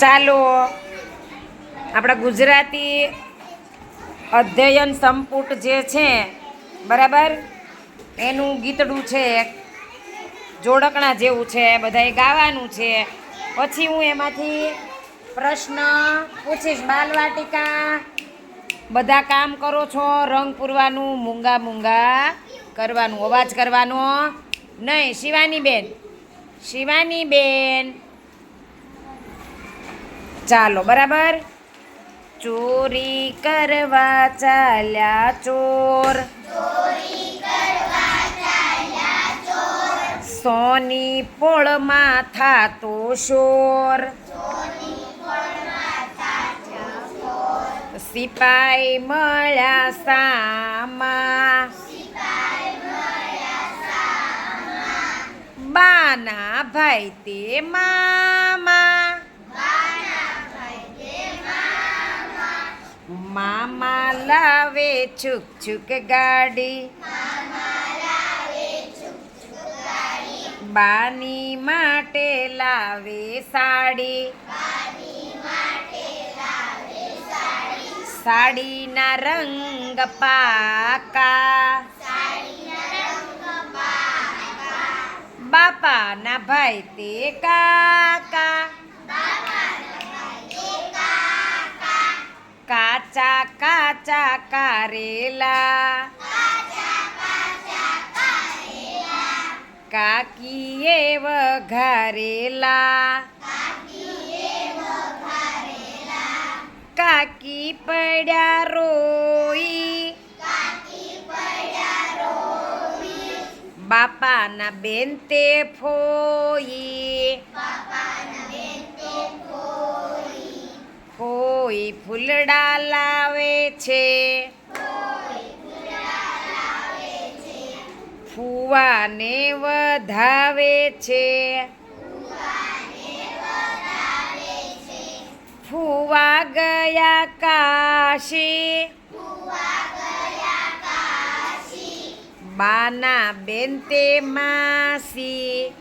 ચાલો. આપણા ગુજરાતી અધ્યયન સંપુટ જે છે, બરાબર? એનું ગીતડું છે, જોડકણા જેવું છે બધાએ ગાવાનું છે. પછી હું એમાંથી પ્રશ્ન પૂછીશ. બાલવાટિકા, બધા કામ કરો છો? રંગ પૂરવાનું, મૂંગા મૂંગા કરવાનું, અવાજ કરવાનો? નહીં શિવાની બેન શિવાની બેન ચાલો, બરાબર? ચોરી કરવા ચાલ્યા ચોર. સોની પોળમાં થાતો શોર. સિપાઈ મળ્યા સામા. બાના ભાઈ તે મામા લાવે છુક છુક ગાડી બાની માટે લાવે સાડી સાડીના રંગ પાકા બાપાના ભાઈ તે કાકા કાચા કારેલા કાકીએ વઘારેલા કાકી પડ્યા રોઈ બાપાના બેન તે ફોઈ ફૂલડા લાવે છે. ફુવાને વધાવે છે. ફુવા ગયા કાશી. બાના બેન તે માસી.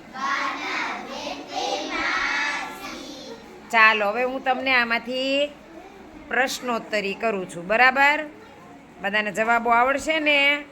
ચાલો, હવે હું તમને આમાંથી પ્રશ્નોત્તરી કરું છું. બરાબર? બધાને જવાબો આવડશે ને?